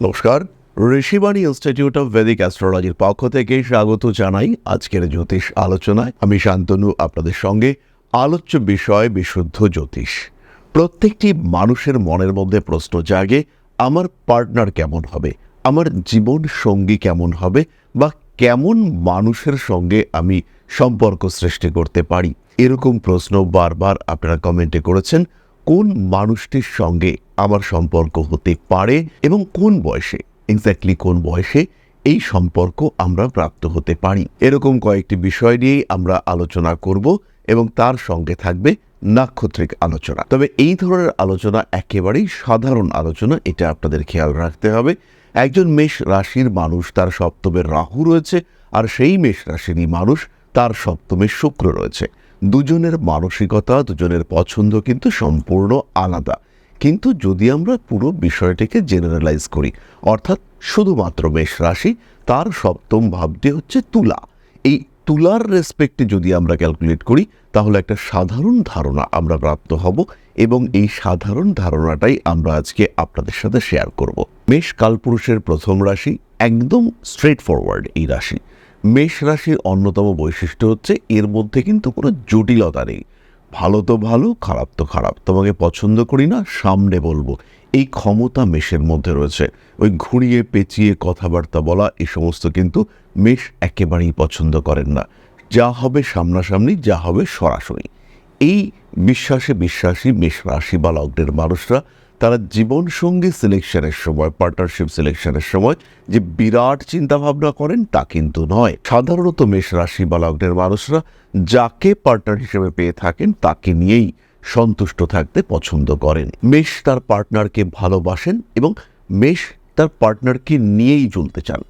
নমস্কার। Rishibani institute of Vedic অ্যাস্ট্রোলজির পক্ষ থেকে স্বাগত জানাই আজকের জ্যোতিষ আলোচনায়। আমি শান্তনু, আপনাদের সঙ্গে আলোচ্য বিষয় বিশুদ্ধ জ্যোতিষ। প্রত্যেকটি মানুষের মনের মধ্যে প্রশ্ন জাগে, আমার পার্টনার কেমন হবে? আমার জীবন সঙ্গী কেমন হবে? বা কেমন মানুষের সঙ্গে আমি সম্পর্ক সৃষ্টি করতে পারি? এরকম প্রশ্ন বারবার আপনারা কমেন্টে করেছেন, কোন মানুষটির সঙ্গে আমার সম্পর্ক হতে পারে এবং কোন বয়সে এক্স্যাক্টলি কোন বয়সে এই সম্পর্ক আমরা প্রাপ্ত হতে পারি। এরকম কয়েকটি বিষয় নিয়েই আমরা আলোচনা করব এবং তার সঙ্গে থাকবে নাক্ষত্রিক আলোচনা। তবে এই ধরনের আলোচনা একেবারেই সাধারণ আলোচনা, এটা আপনাদের খেয়াল রাখতে হবে। একজন মেষ রাশির মানুষ, তার সপ্তমে রাহু রয়েছে আর সেই মেষ রাশিরই মানুষ, তার সপ্তমে শুক্র রয়েছে। দুজনের মানসিকতা, দুজনের পছন্দ কিন্তু সম্পূর্ণ আলাদা। কিন্তু যদি আমরা পুরো বিষয়টিকে জেনারেলাইজ করি, অর্থাৎ শুধুমাত্র মেষ রাশি, তার সপ্তম ভাবটি হচ্ছে তুলা। এই তুলার রেসপেক্টে যদি আমরা ক্যালকুলেট করি, তাহলে একটা সাধারণ ধারণা আমরা প্রাপ্ত হব এবং এই সাধারণ ধারণাটাই আমরা আজকে আপনাদের সাথে শেয়ার করব। মেষ কালপুরুষের প্রথম রাশি একদম স্ট্রেট ফরওয়ার্ড এই রাশি। মেষ রাশির অন্যতম বৈশিষ্ট্য হচ্ছে এর মধ্যে কিন্তু কোনো জটিলতা নেই। ভালো তো ভালো, খারাপ তো খারাপ। তোমাকে পছন্দ করি না, সামনে বলব। এই ক্ষমতা মেষের মধ্যে রয়েছে। ওই ঘুরিয়ে পেঁচিয়ে কথাবার্তা বলা, এ সমস্ত কিন্তু মেষ একেবারেই পছন্দ করেন না। যা হবে সামনাসামনি, যা হবে সরাসরি। এই বিশ্বাসে বিশ্বাসী মেষ রাশি বা লগ্নের মানুষরা তারা জীবনসঙ্গী সিলেকশনের সময় পার্টনারশিপ সিলেকশনের সময় যে বিরাট চিন্তাভাবনা করেন তা কিন্তু নয়। সাধারণত মেষ রাশি বা লগ্নের মানুষরা যাকে পার্টনার হিসেবে পেয়ে থাকেন তাকে নিয়েই সন্তুষ্ট থাকতে পছন্দ করেন। মেষ তার পার্টনারকে ভালোবাসেন এবং মেষ তার পার্টনারকে নিয়েই চলতে চান।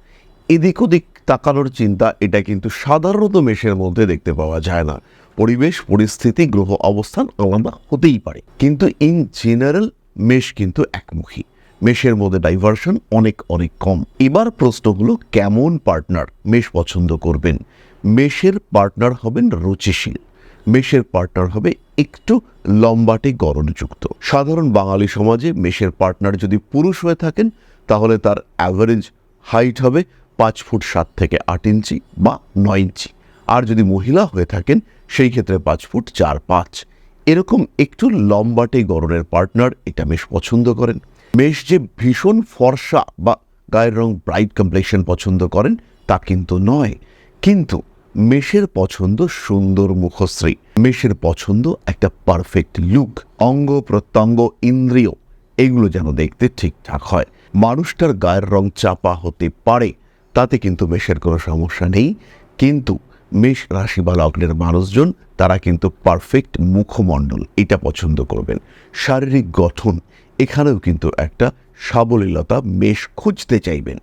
এদিক ওদিক তাকানোর চিন্তা, এটা কিন্তু সাধারণত মেষের মধ্যে দেখতে পাওয়া যায় না। পরিবেশ, পরিস্থিতি, গ্রহ অবস্থান আলাদা হতেই পারে। কিন্তু ইন জেনারেল মেষ কিন্তু একমুখী। মেষের মধ্যে ডাইভারশন অনেক অনেক কম। এবার প্রশ্ন কেমন পার্টনার মেষ পছন্দ করবেন? মেষের পার্টনার হবেন রুচিশীল। মেষের পার্টনার হবে একটু লম্বাটে গরণযুক্ত সাধারণ বাঙালি সমাজে মেষের পার্টনার যদি পুরুষ হয়ে থাকেন, তাহলে তার অ্যাভারেজ হাইট হবে পাঁচ ফুট সাত থেকে আট ইঞ্চি বা নয় ইঞ্চি। আর যদি মহিলা হয়ে থাকেন, সেই ক্ষেত্রে পাঁচ ফুট চার পাঁচ। এরকম একটু লম্বাটে গরনের পার্টনার এটা মেষ পছন্দ করেন। মেষ যে ভীষণ ফর্সা বা গায়ের রং ব্রাইট কমপ্লেকশন পছন্দ করেন, তা কিন্তু নয়। কিন্তু মেষের পছন্দ সুন্দর মুখশ্রী। মেষের পছন্দ একটা পারফেক্ট লুক অঙ্গ প্রত্যঙ্গ, ইন্দ্রিয়, এগুলো যেন দেখতে ঠিকঠাক হয়। মানুষটার গায়ের রং চাপা হতে পারে, তাতে কিন্তু মেষের কোনো সমস্যা নেই। কিন্তু মেষ রাশি বা লগ্নের মানুষজন, তারা কিন্তু পারফেক্ট মুখমণ্ডল, এটা পছন্দ করবেন। শারীরিক গঠন, এখানেও কিন্তু একটা সাবলীলতা মেষ খুঁজতে চাইবেন।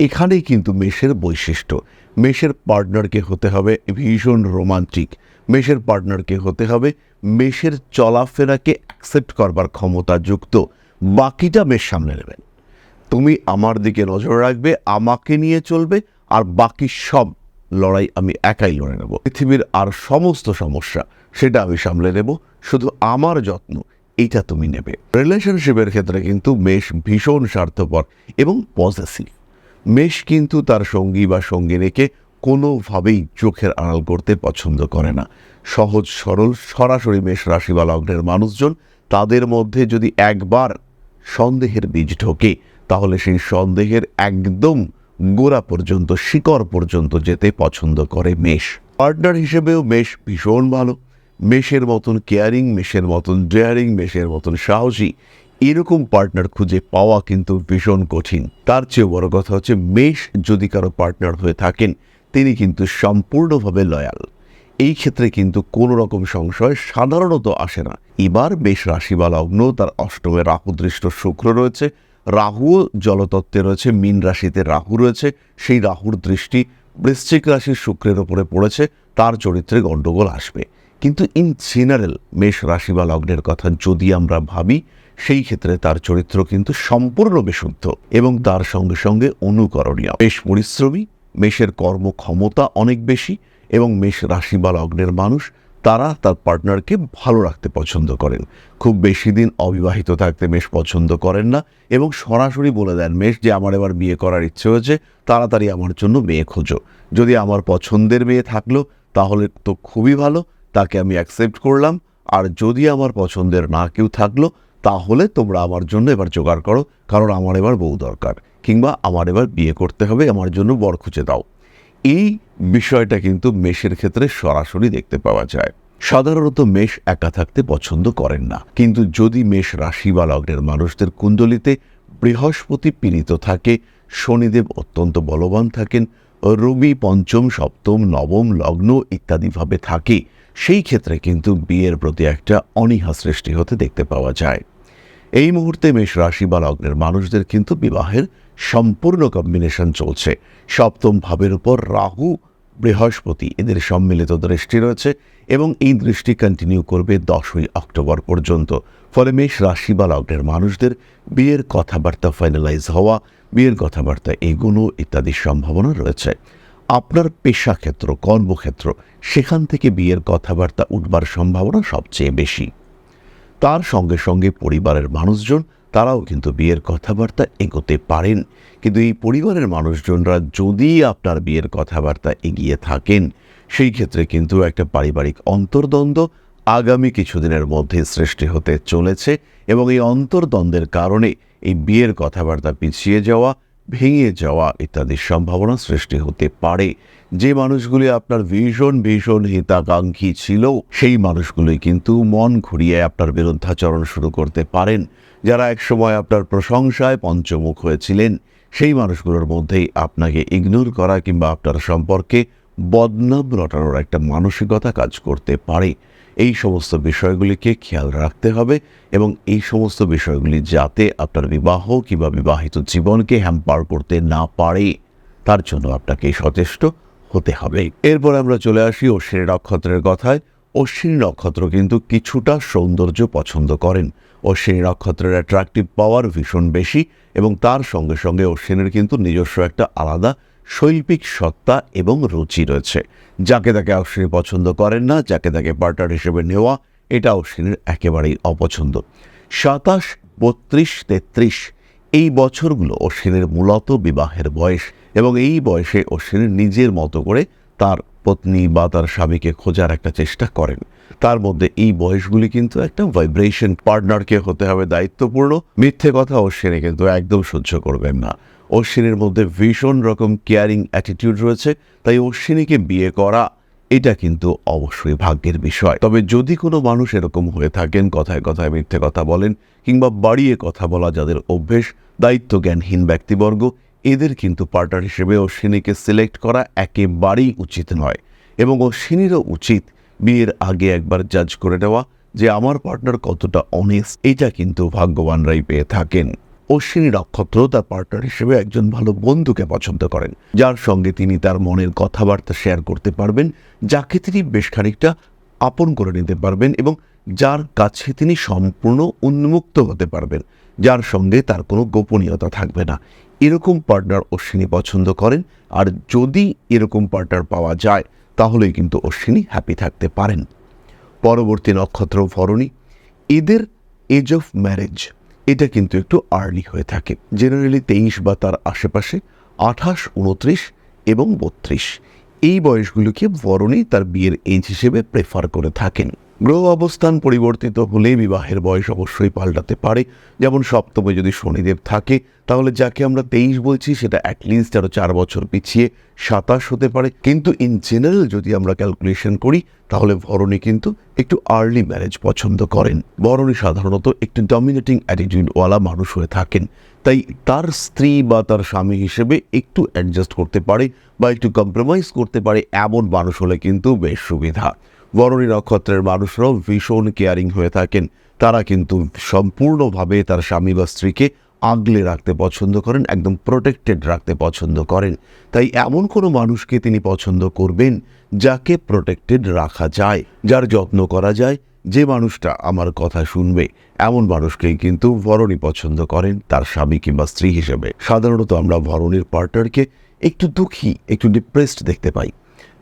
এখানেই কিন্তু মেষের বৈশিষ্ট্য, মেষের পার্টনারকে হতে হবে ভীষণ রোমান্টিক মেষের পার্টনারকে হতে হবে মেষের চলাফেরাকে অ্যাকসেপ্ট করবার ক্ষমতা যুক্ত বাকিটা মেষ সামনে নেবেন। তুমি আমার দিকে নজর রাখবে, আমাকে নিয়ে চলবে, আর বাকি সব লড়াই আমি একাই লড়ে নেব। পৃথিবীর আর সমস্ত সমস্যা সেটা আমি সামলে নেব। শুধু আমার যত্ন, এইটা তুমি নেবে। রিলেশনশিপের ক্ষেত্রে কিন্তু মেষ ভীষণ স্বার্থপর এবং পজিটিভ মেষ কিন্তু তার সঙ্গী বা সঙ্গিনীকে কোনোভাবেই চোখের আড়াল করতে পছন্দ করে না। সহজ, সরল, সরাসরি মেষ রাশি বা লগ্নের মানুষজন তাদের মধ্যে যদি একবার সন্দেহের বীজ ঢোকে, তাহলে সেই সন্দেহের একদম গোড়া পর্যন্ত শিকড় পর্যন্ত যেতে পছন্দ করে মেষ। পার্টনার হিসেবেও মেষ ভীষণ ভালো। মেষের মতন কেয়ারিং মেষের মতন ডেয়ারিং মেষের মতন সাহসী, এরকম পার্টনার খুঁজে পাওয়া কিন্তু ভীষণ কঠিন। তার চেয়ে বড় কথা হচ্ছে, মেষ যদি কারও পার্টনার হয়ে থাকেন, তিনি কিন্তু সম্পূর্ণভাবে লয়াল এই ক্ষেত্রে কিন্তু কোনো রকম সংশয় সাধারণত আসে না। এবার বেশ রাশি বা তার অষ্টমে রাহুদৃষ্ট শুক্র রয়েছে রাহুও জলতত্ত্বে রয়েছে, মীন রাশিতে রাহু রয়েছে, সেই রাহুর দৃষ্টি বৃশ্চিক রাশির শুক্রের ওপরে পড়েছে, তার চরিত্রে গণ্ডগোল আসবে। কিন্তু ইন জেনারেল মেষ রাশি বা লগ্নের কথা যদি আমরা ভাবি, সেই ক্ষেত্রে তার চরিত্র কিন্তু সম্পূর্ণ বিশুদ্ধ এবং তার সঙ্গে সঙ্গে অনুকরণীয়। বেশ পরিশ্রমী, মেষের কর্মক্ষমতা অনেক বেশি এবং মেষ রাশি বা লগ্নের মানুষ তারা তার পার্টনারকে ভালো রাখতে পছন্দ করেন। খুব বেশি দিন অবিবাহিত থাকতে মেষ পছন্দ করেন না এবং সরাসরি বলে দেন, মেষ, যে আমার এবার বিয়ে করার ইচ্ছে হয়েছে, তাড়াতাড়ি আমার জন্য মেয়ে খোঁজো। যদি আমার পছন্দের মেয়ে থাকল, তাহলে তো খুবই ভালো, তাকে আমি অ্যাকসেপ্ট করলাম। আর যদি আমার পছন্দের না কেউ থাকল, তাহলে তোমরা আমার জন্য এবার জোগাড় করো, কারণ আমার এবার বউ দরকার। কিংবা আমার এবার বিয়ে করতে হবে, আমার জন্য বর খুঁজে দাও। এই বিষয়টা কিন্তু মেষের ক্ষেত্রে সরাসরি দেখতে পাওয়া যায়। সাধারণত মেষ একা থাকতে পছন্দ করেন না। কিন্তু যদি মেষ রাশি বা লগ্নের মানুষদের কুণ্ডলিতে বৃহস্পতি পীড়িত থাকে, শনিদেব অত্যন্ত বলবান থাকেন, রবি পঞ্চম, সপ্তম, নবম, লগ্ন ইত্যাদিভাবে থাকে, সেই ক্ষেত্রে কিন্তু বিয়ের প্রতি একটা অনীহা সৃষ্টি হতে দেখতে পাওয়া যায়। এই মুহূর্তে মেষ রাশি বা লগ্নের মানুষদের কিন্তু বিবাহের সম্পূর্ণ কম্বিনেশন চলছে। সপ্তম ভাবের উপর রাহু, বৃহস্পতি এদের সম্মিলিত দৃষ্টি রয়েছে এবং এই দৃষ্টি কন্টিনিউ করবে দশই অক্টোবর পর্যন্ত। ফলে মেষ রাশি বা লগ্নের মানুষদের বিয়ের কথাবার্তা ফাইনালাইজ হওয়া, বিয়ের কথাবার্তা এগুলো ইত্যাদির সম্ভাবনা রয়েছে। আপনার পেশাক্ষেত্র, কর্মক্ষেত্র, সেখান থেকে বিয়ের কথাবার্তা উঠবার সম্ভাবনা সবচেয়ে বেশি। তার সঙ্গে সঙ্গে পরিবারের মানুষজন তারাও কিন্তু বিয়ের কথাবার্তা এগোতে পারেন। কিন্তু এই পরিবারের মানুষজনরা যদি আপনার বিয়ের কথাবার্তা এগিয়ে থাকেন, সেই ক্ষেত্রে কিন্তু একটা পারিবারিক অন্তর্দ্বন্দ্ব আগামী কিছুদিনের মধ্যে সৃষ্টি হতে চলেছে এবং এই অন্তর্দ্বন্দ্বের কারণে এই বিয়ের কথাবার্তা পিছিয়ে যাওয়া, ভেঙে যাওয়া ইত্যাদির সম্ভাবনা সৃষ্টি হতে পারে। যে মানুষগুলি আপনার ভীষণ ভীষণ হিতাকাঙ্ক্ষী ছিল, সেই মানুষগুলি কিন্তু মন ঘুরিয়ে আপনার বিরুদ্ধাচরণ শুরু করতে পারেন। যারা একসময় আপনার প্রশংসায় পঞ্চমুখ হয়েছিলেন, সেই মানুষগুলোর মধ্যেই আপনাকে ইগনোর করা কিংবা আপনার সম্পর্কে বদনাম রটানোর একটা মানসিকতা কাজ করতে পারে। এই সমস্ত বিষয়গুলিকে খেয়াল রাখতে হবে এবং এই সমস্ত বিষয়গুলি যাতে আপনার বিবাহ কিংবা বিবাহিত জীবনকে হ্যাম্পার করতে না পারে, তার জন্য আপনাকে সচেষ্ট হতে হবে। এরপর আমরা চলে আসি অশ্বিনী নক্ষত্রের কথায়। অশ্বিনী নক্ষত্র কিন্তু কিছুটা সৌন্দর্য পছন্দ করেন। অশ্বিনী নক্ষত্রের অ্যাট্রাকটিভ পাওয়ার ভীষণ বেশি এবং তার সঙ্গে সঙ্গে অশ্বিনীর কিন্তু নিজস্ব একটা আলাদা শৈল্পিক সত্তা এবং রুচি রয়েছে। যাকে তাকে অশ্বিনী পছন্দ করেন না, যাকে তাকে পার্টনার হিসেবে নেওয়া, এটা অশ্বিনীর একেবারেই অপছন্দ। সাতাশ, বত্রিশ, তেত্রিশ, এই বছরগুলো অশ্বিনের মূলত বিবাহের বয়স এবং এই বয়সে অশ্বিনী নিজের মতো করে তার পত্নী বা তার স্বামীকে খোঁজার একটা চেষ্টা করেন। তার মধ্যে এই বয়সগুলি কিন্তু একটা ভাইব্রেশন পার্টনারকে হতে হবে, দায়িত্বপূর্ণ। মিথ্যে কথা অশ্বিনী কিন্তু একদম সহ্য করবেন না। অশ্বিনীর মধ্যে ভীষণ রকম কেয়ারিং অ্যাটিটিউড রয়েছে, তাই অশ্বিনীকে বিয়ে করা, এটা কিন্তু অবশ্যই ভাগ্যের বিষয়। তবে যদি কোনো মানুষ এরকম হয়ে থাকেন, কথায় কথায় মিথ্যে কথা বলেন, কিংবা বাড়িয়ে কথা বলা যাদের অভ্যেস দায়িত্ব জ্ঞানহীন ব্যক্তিবর্গ এদের কিন্তু পার্টনার হিসেবে অশ্বিনীকে সিলেক্ট করা একেবারেই উচিত নয় এবং অশ্বিনীরও উচিত বিয়ের আগে একবার জাজ করে নেওয়া যে আমার পার্টনার কতটা অনেস্ট এটা কিন্তু ভাগ্যবানরাই পেয়ে থাকেন। অশ্বিনী নক্ষত্র তার পার্টনার হিসেবে একজন ভালো বন্ধুকে পছন্দ করেন, যার সঙ্গে তিনি তার মনের কথাবার্তা শেয়ার করতে পারবেন, যাকে তিনি বেশ খানিকটা আপন করে নিতে পারবেন এবং যার কাছে তিনি সম্পূর্ণ উন্মুক্ত হতে পারবেন। যার সঙ্গে তার কোনো গোপনীয়তা থাকবে না। এরকম পার্টনার অশ্বিনী পছন্দ করেন, আর যদি এরকম পার্টনার পাওয়া যায়, তাহলেই কিন্তু অশ্বিনী হ্যাপি থাকতে পারেন। পরবর্তী নক্ষত্র ভরণী, এদের এজ অফ ম্যারেজ এটা কিন্তু একটু আর্লি হয়ে থাকে। জেনারেলি তেইশ বা তার আশেপাশে আঠাশ, উনত্রিশ এবং বত্রিশ। এই বয়সগুলোকে বরণই তার বিয়ের এজ হিসেবে প্রেফার করে থাকেন। গ্রহ অবস্থান পরিবর্তিত হলে বিবাহের বয়স অবশ্যই পাল্টাতে পারে। যেমন সপ্তমে যদি শনিদেব থাকে, তাহলে যাকে আমরা তেইশ বলছি, সেটা অ্যাটলিস্ট আরও চার বছর পিছিয়ে সাতাশ হতে পারে। কিন্তু ইন জেনারেল যদি আমরা ক্যালকুলেশন করি, তাহলে ভরণী কিন্তু একটু আর্লি ম্যারেজ পছন্দ করেন। বরণী সাধারণত একটু ডমিনেটিং অ্যাটিটিউডওয়ালা মানুষ হয়ে থাকেন। তাই তার স্ত্রী বা তার স্বামী হিসেবে একটু অ্যাডজাস্ট করতে পারে বা একটু কম্প্রোমাইজ করতে পারে, এমন মানুষ হলে কিন্তু বেশ সুবিধা। বরণী নক্ষত্রের মানুষরাও ভীষণ কেয়ারিং হয়ে থাকেন। তারা কিন্তু সম্পূর্ণভাবে তার স্বামী বা স্ত্রীকে আগলে রাখতে পছন্দ করেন, একদম প্রোটেক্টেড রাখতে পছন্দ করেন। তাই এমন কোনো মানুষকে তিনি পছন্দ করবেন যাকে প্রোটেক্টেড রাখা যায়, যার যত্ন করা যায়? যে মানুষটা আমার কথা শুনবে, এমন মানুষকেই কিন্তু ভরণী পছন্দ করেন তার স্বামী কিংবা স্ত্রী হিসেবে। সাধারণত আমরা ভরণীর পার্টনারকে একটু দুঃখী, একটু ডিপ্রেসড দেখতে পাই।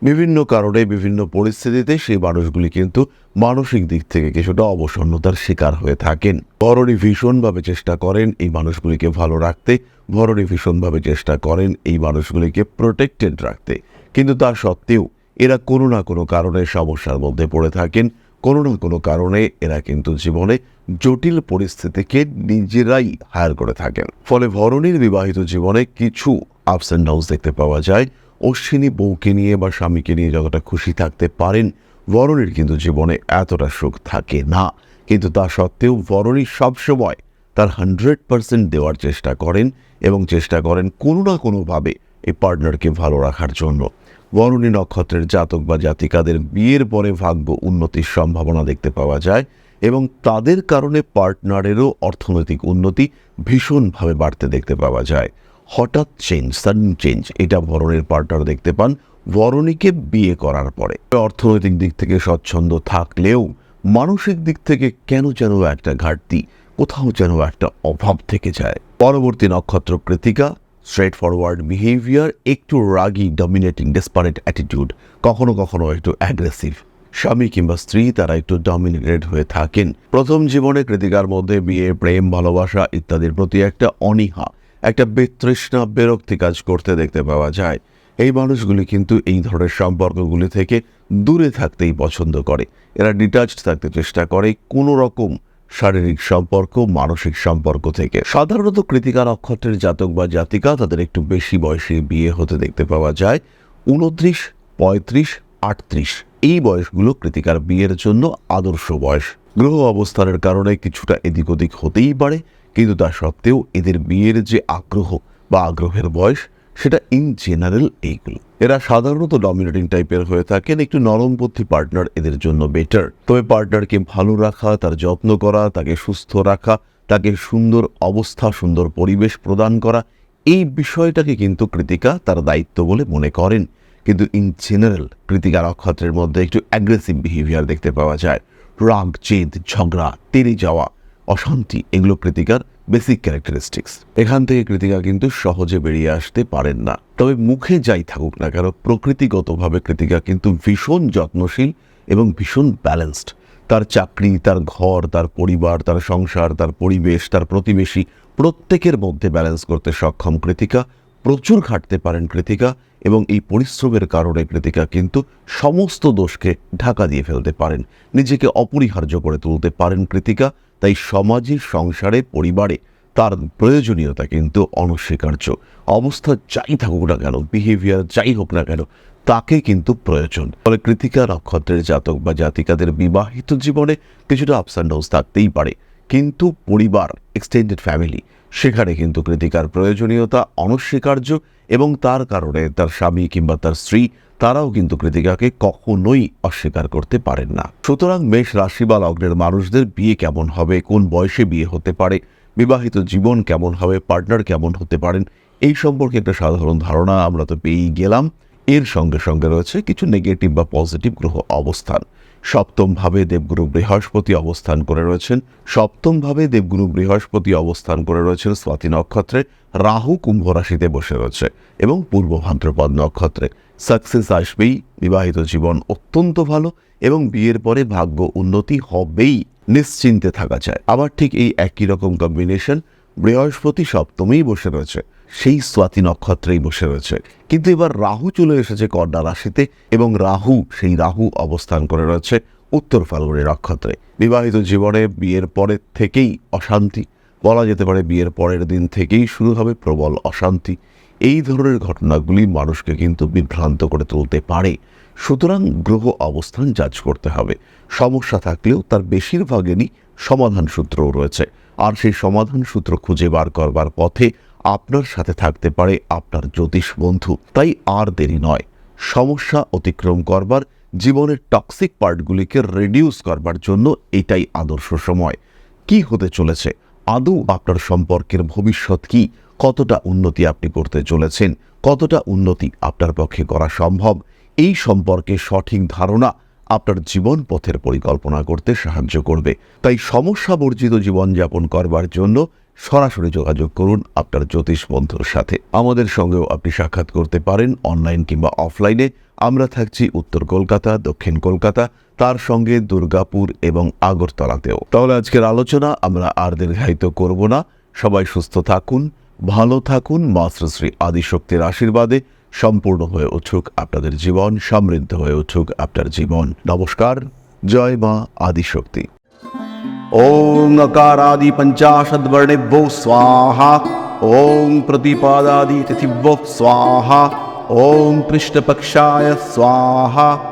বিভিন্ন কারণে বিভিন্ন পরিস্থিতিতে সেই মানুষগুলি কিন্তু মানসিক দিক থেকে কিছুটা অবসন্নতার শিকার হয়ে থাকেন। ভরণী ভীষণভাবে চেষ্টা করেন এই মানুষগুলিকে ভালো রাখতে ভরণী ভীষণভাবে চেষ্টা করেন এই মানুষগুলিকে প্রোটেক্টেড রাখতে। কিন্তু তা সত্ত্বেও এরা কোনো না কোনো কারণে সমস্যার মধ্যে পড়ে থাকেন। কোনো না কোনো কারণে এরা কিন্তু জীবনে জটিল পরিস্থিতিকে নিজেরাই হায়ার করে থাকেন। ফলে ভরণীর বিবাহিত জীবনে কিছু আপস অ্যান্ড ডাউন্স দেখতে পাওয়া যায়। অশ্বিনী বউকে নিয়ে বা স্বামীকে নিয়ে যতটা খুশি থাকতে পারেন, বরণীর কিন্তু জীবনে এতটা সুখ থাকে না। কিন্তু তা সত্ত্বেও বরণী সবসময় তার হান্ড্রেড পার্সেন্ট দেওয়ার চেষ্টা করেন এবং চেষ্টা করেন কোনো না কোনোভাবে এই পার্টনারকে ভালো রাখার জন্য। বরণী নক্ষত্রের জাতক বা জাতিকাদের বিয়ের পরে ভাগ্য উন্নতির সম্ভাবনা দেখতে পাওয়া যায় এবং তাদের কারণে পার্টনারেরও অর্থনৈতিক উন্নতি ভীষণভাবে বাড়তে দেখতে পাওয়া যায়। হঠাৎ চেঞ্জ সাডেন চেঞ্জ এটা বরণের পার্টনার দেখতে পান। বরণীকে বিয়ে করার পরে। অর্থনৈতিক দিক থেকে স্বচ্ছন্দ থাকলেও মানসিক দিক থেকে কেন যেন একটা ঘাটতি, কোথাও যেন একটা অভাব থেকে যায়। পরবর্তী নক্ষত্র কৃতিকা স্ট্রেট ফরওয়ার্ড বিহেভিয়ার একটু রাগি ডমিনেটিং ডেসপারেট অ্যাটিটিউড কখনো কখনো একটু অ্যাগ্রেসিভ স্বামী কিংবা স্ত্রী, তারা একটু ডমিনেটেড হয়ে থাকেন। প্রথম জীবনে কৃতিকার মধ্যে বিয়ে, প্রেম, ভালোবাসা ইত্যাদির প্রতি একটা অনীহা। একটা বিতৃষ্ণা, বিরক্তি কাজ করতে দেখতে পাওয়া যায়। এই মানুষগুলি কিন্তু এই ধরনের সম্পর্কগুলি থেকে দূরে থাকতেই পছন্দ করে। এরা ডিটাচড থাকতে চেষ্টা করে কোনো রকম শারীরিক সম্পর্ক, মানসিক সম্পর্ক থেকে। সাধারণত কৃতিকা নক্ষত্রের জাতক বা জাতিকা তাদের একটু বেশি বয়সে বিয়ে হতে দেখতে পাওয়া যায়। উনত্রিশ, পঁয়ত্রিশ, আটত্রিশ। এই বয়সগুলো কৃতিকার বিয়ের জন্য আদর্শ বয়স। গ্রহ অবস্থানের কারণে কিছুটা এদিক ওদিক হতেই পারে। কিন্তু তা সত্ত্বেও এদের বিয়ের যে আগ্রহ বা আগ্রহের বয়স, সেটা ইন জেনারেল এইগুলো। এরা সাধারণত ডমিনেটিং টাইপের হয়ে থাকেন, একটু নরমপন্থী পার্টনার এদের জন্য বেটার তবে পার্টনারকে ভালো রাখা, তার যত্ন করা, তাকে সুস্থ রাখা, তাকে সুন্দর অবস্থা, সুন্দর পরিবেশ প্রদান করা, এই বিষয়টাকে কিন্তু কৃতিকা তার দায়িত্ব বলে মনে করেন। কিন্তু ইন জেনারেল কৃতিকা নক্ষত্রের মধ্যে একটু অ্যাগ্রেসিভ বিহেভিয়ার দেখতে পাওয়া যায়। রাগ, জেদ, ঝগড়া তেরে যাওয়া অশান্তি, এগুলো কৃতিকার বেসিক ক্যারেক্টারিস্টিক্স এখান থেকে কৃতিকা কিন্তু সহজে বেরিয়ে আসতে পারেন না। তবে মুখে যাই থাকুক না কেন, প্রকৃতিগতভাবে কৃতিকা কিন্তু ভীষণ যত্নশীল এবং ভীষণ ব্যালেন্সড তার চাকরি, তার ঘর, তার পরিবার, তার সংসার, তার পরিবেশ, তার প্রতিবেশী প্রত্যেকের মধ্যে ব্যালেন্স করতে সক্ষম কৃতিকা। প্রচুর খাটতে পারেন কৃতিকা এবং এই পরিশ্রমের কারণে কৃতিকা কিন্তু সমস্ত দোষকে ঢাকা দিয়ে ফেলতে পারেন। নিজেকে অপরিহার্য করে তুলতে পারেন কৃতিকা। তাই সমাজে সংসারে, পরিবারে তার প্রয়োজনীয়তা কিন্তু অনস্বীকার্য। অবস্থা যাই থাকুক না কেন বিহেভিয়ার যাই হোক না কেন, তাকে কিন্তু প্রয়োজন। ফলে কৃতিকা, নক্ষত্রের জাতক বা জাতিকাদের বিবাহিত জীবনে কিছুটা আপস অ্যান্ড ডাউন্স থাকতেই পারে। কিন্তু পরিবার এক্সটেন্ডেড ফ্যামিলি সেখানে কিন্তু কৃতিকার প্রয়োজনীয়তা অনস্বীকার্য এবং তার কারণে তার স্বামী কিংবা তার স্ত্রী তারাও কিন্তু কৃতিকাকে কখনোই অস্বীকার করতে পারেন না। সুতরাং মেষ রাশি বা লগ্নের মানুষদের বিয়ে কেমন হবে, কোন বয়সে বিয়ে হতে পারে, বিবাহিত জীবন কেমন হবে, পার্টনার কেমন হতে পারেন, এই সম্পর্কে একটা সাধারণ ধারণা আমরা তো পেয়েই গেলাম। এর সঙ্গে সঙ্গে রয়েছে কিছু নেগেটিভ বা পজিটিভ গ্রহ অবস্থান। সপ্তমভাবে দেবগুরু বৃহস্পতি অবস্থান করে রয়েছেন। সপ্তমভাবে দেবগুরু বৃহস্পতি অবস্থান করে রয়েছেন স্বাতি নক্ষত্রে। রাহু কুম্ভ রাশিতে বসে রয়েছে এবং পূর্ব ভাদ্রপদ নক্ষত্রে। সাকসেস আসবেই, বিবাহিত জীবন অত্যন্ত ভালো এবং বিয়ের পরে ভাগ্য উন্নতি হবেই, নিশ্চিন্তে থাকা যায়। আবার ঠিক এই একই রকম কম্বিনেশন বৃহস্পতি সপ্তমেই বসে রয়েছে, সেই স্বাতি নক্ষত্রেই বসে রয়েছে। কিন্তু এবার রাহু চলে এসেছে কন্যা রাশিতে এবং রাহু, সেই রাহু অবস্থান করে রয়েছে উত্তর ফাল্গুনি নক্ষত্রে। বিবাহিত জীবনে বিয়ের পরের থেকেই অশান্তি, বলা যেতে পারে বিয়ের পরের দিন থেকেই শুরু হবে প্রবল অশান্তি। এই ধরনের ঘটনাগুলি মানুষকে কিন্তু বিভ্রান্ত করে তুলতে পারে। সুতরাং গ্রহ অবস্থান যাচ করতে হবে। সমস্যা থাকলেও তার বেশিরভাগেরই সমাধান সূত্রও রয়েছে। আর সেই সমাধান সূত্র খুঁজে বার করবার পথে আপনার সাথে থাকতে পারে আপনার জ্যোতিষ বন্ধু। তাই আর দেরি নয়। সমস্যা অতিক্রম করবার, জীবনের টক্সিক পার্টগুলিকে রিডিউস করবার জন্য এটাই আদর্শ সময়। কি হতে চলেছে? আদৌ আপনার সম্পর্কের ভবিষ্যৎ কি? কতটা উন্নতি আপনি করতে চলেছেন, কতটা উন্নতি আপনার পক্ষে করা সম্ভব, এই সম্পর্কে সঠিক ধারণা আপনার জীবন পথের পরিকল্পনা করতে সাহায্য করবে। তাই সমস্যা বর্জিত জীবনযাপন করবার জন্য সরাসরি যোগাযোগ করুন আপনার জ্যোতিষ বন্ধুর সাথে। আমাদের সঙ্গেও আপনি সাক্ষাৎ করতে পারেন অনলাইন কিংবা অফলাইনে। আমরা থাকছি উত্তর কলকাতা, দক্ষিণ কলকাতা, তার সঙ্গে দুর্গাপুর এবং আগরতলাতেও। তাহলে আজকের আলোচনা আমরা আর দীর্ঘায়িত করব না। সবাই সুস্থ থাকুন ভালো থাকুন মাস্টারশ্রী আদিশক্তির আশীর্বাদে সম্পূর্ণ হয়ে উঠুক আপনাদের জীবন, সমৃদ্ধ হয়ে উঠুক আপনার জীবন। নমস্কার, জয় মা আদিশক্তি। ওং আকারাদি পঞ্চাশদ বর্ণেভ্য স্বাহা, ওং প্রতিপাদাদি তিথিভ্য স্বাহা, ওং কৃষ্ণপক্ষায় স্বাহা।